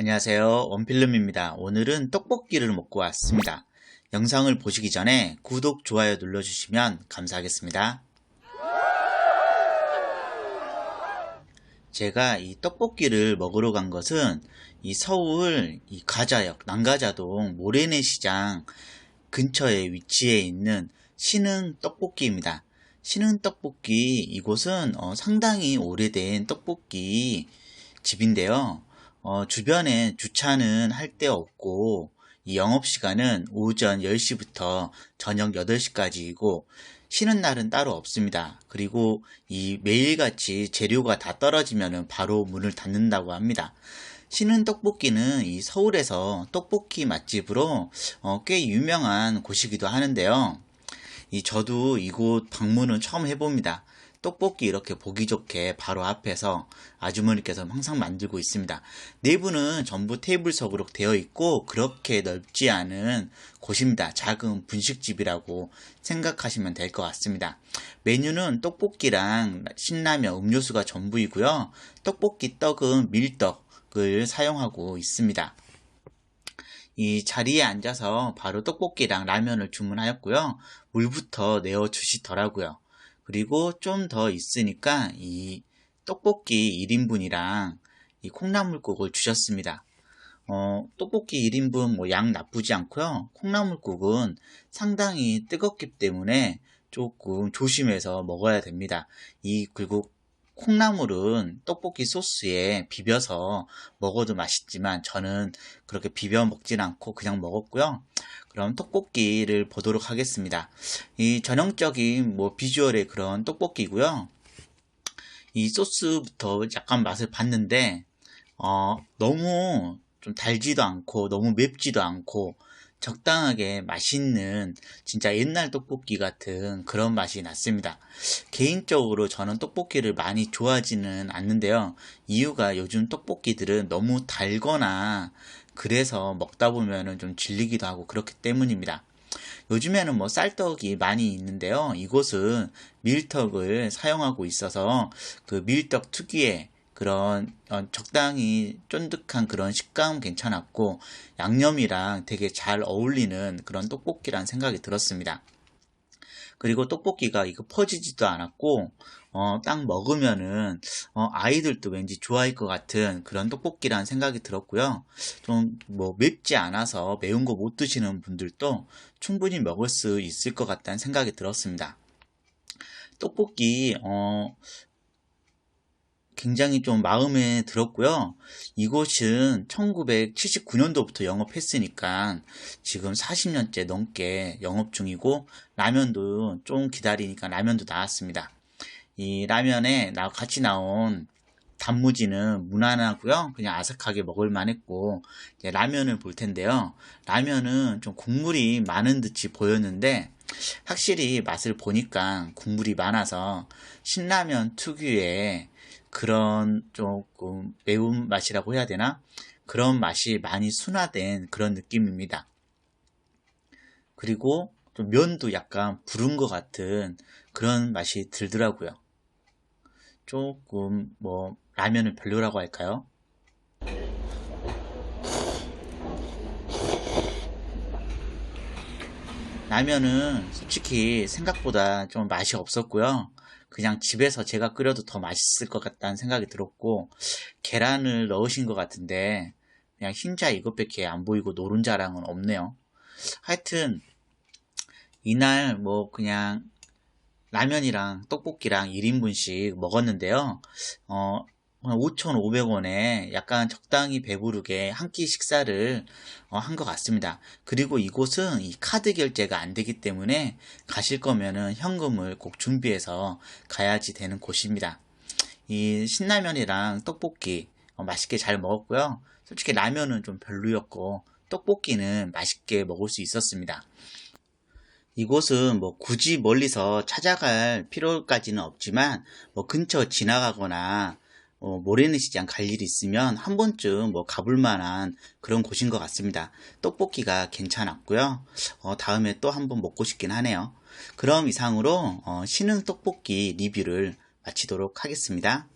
안녕하세요. 원필름입니다. 오늘은 떡볶이를 먹고 왔습니다. 영상을 보시기 전에 구독 좋아요 눌러주시면 감사하겠습니다. 제가 이 떡볶이를 먹으러 간 것은 이 서울 이 가자역 남가자동 모래내 시장 근처에 위치해 있는 신흥 떡볶이입니다. 신흥 떡볶이 이곳은 어, 상당히 오래된 떡볶이 집인데요 어, 주변에 주차는 할 데 없고 이 영업시간은 오전 10시부터 저녁 8시까지이고 쉬는 날은 따로 없습니다. 그리고 이 매일같이 재료가 다 떨어지면 바로 문을 닫는다고 합니다. 쉬는 떡볶이는 이 서울에서 떡볶이 맛집으로 어, 꽤 유명한 곳이기도 하는데요. 이 저도 이곳 방문은 처음 해봅니다. 떡볶이 이렇게 보기 좋게 바로 앞에서 아주머니께서 항상 만들고 있습니다. 내부는 전부 테이블석으로 되어 있고 그렇게 넓지 않은 곳입니다. 작은 분식집이라고 생각하시면 될 것 같습니다. 메뉴는 떡볶이랑 신라면, 음료수가 전부이고요. 떡볶이 떡은 밀떡을 사용하고 있습니다. 이 자리에 앉아서 바로 떡볶이랑 라면을 주문하였고요. 물부터 내어 주시더라고요. 그리고 좀 더 있으니까 이 떡볶이 1인분이랑 이 콩나물국을 주셨습니다. 어, 떡볶이 1인분 뭐 양 나쁘지 않고요. 콩나물국은 상당히 뜨겁기 때문에 조금 조심해서 먹어야 됩니다. 이 그리고 콩나물은 떡볶이 소스에 비벼서 먹어도 맛있지만 저는 그렇게 비벼 먹진 않고 그냥 먹었고요. 그럼 떡볶이를 보도록 하겠습니다. 이 전형적인 뭐 비주얼의 그런 떡볶이고요. 이 소스부터 약간 맛을 봤는데 어, 너무 좀 달지도 않고 너무 맵지도 않고 적당하게 맛있는 진짜 옛날 떡볶이 같은 그런 맛이 났습니다. 개인적으로 저는 떡볶이를 많이 좋아하지는 않는데요. 이유가 요즘 떡볶이들은 너무 달거나 그래서 먹다 보면은 좀 질리기도 하고 그렇기 때문입니다. 요즘에는 뭐 쌀떡이 많이 있는데요. 이곳은 밀떡을 사용하고 있어서 그 밀떡 특유의 그런 어, 적당히 쫀득한 그런 식감 괜찮았고 양념이랑 되게 잘 어울리는 그런 떡볶이란 생각이 들었습니다. 그리고 떡볶이가 이거 퍼지지도 않았고 어, 딱 먹으면은 어, 아이들도 왠지 좋아할 것 같은 그런 떡볶이란 생각이 들었고요. 좀 뭐 맵지 않아서 매운 거 못 드시는 분들도 충분히 먹을 수 있을 것 같다는 생각이 들었습니다. 떡볶이 어, 굉장히 좀 마음에 들었고요. 이곳은 1979년도부터 영업했으니까 지금 40년째 넘게 영업 중이고 라면도 좀 기다리니까 라면도 나왔습니다. 이 라면에 같이 나온 단무지는 무난하고요. 그냥 아삭하게 먹을만 했고 라면을 볼 텐데요. 라면은 좀 국물이 많은 듯이 보였는데 확실히 맛을 보니까 국물이 많아서 신라면 특유의 그런 조금 매운 맛이라고 해야 되나? 그런 맛이 많이 순화된 그런 느낌입니다. 그리고 좀 면도 약간 부른 것 같은 그런 맛이 들더라고요. 조금 뭐 라면은 별로라고 할까요? 라면은 솔직히 생각보다 좀 맛이 없었고요. 그냥 집에서 제가 끓여도 더 맛있을 것 같다는 생각이 들었고 계란을 넣으신 것 같은데 그냥 흰자 이것밖에 안 보이고 노른자랑은 없네요. 하여튼 이날 뭐 그냥 라면이랑 떡볶이랑 1인분씩 먹었는데요. 어, 5,500원에 약간 적당히 배부르게 한 끼 식사를 어, 한것 같습니다. 그리고 이곳은 이 카드 결제가 안 되기 때문에 가실 거면은 현금을 꼭 준비해서 가야지 되는 곳입니다. 이 신라면이랑 떡볶이 어, 맛있게 잘 먹었고요. 솔직히 라면은 좀 별로였고 떡볶이는 맛있게 먹을 수 있었습니다. 이곳은 뭐 굳이 멀리서 찾아갈 필요까지는 없지만 뭐 근처 지나가거나 어, 모래내 시장 갈 일이 있으면 한 번쯤 뭐 가볼 만한 그런 곳인 것 같습니다. 떡볶이가 괜찮았고요. 어, 다음에 또 한번 먹고 싶긴 하네요. 그럼 이상으로 어, 신흥 떡볶이 리뷰를 마치도록 하겠습니다.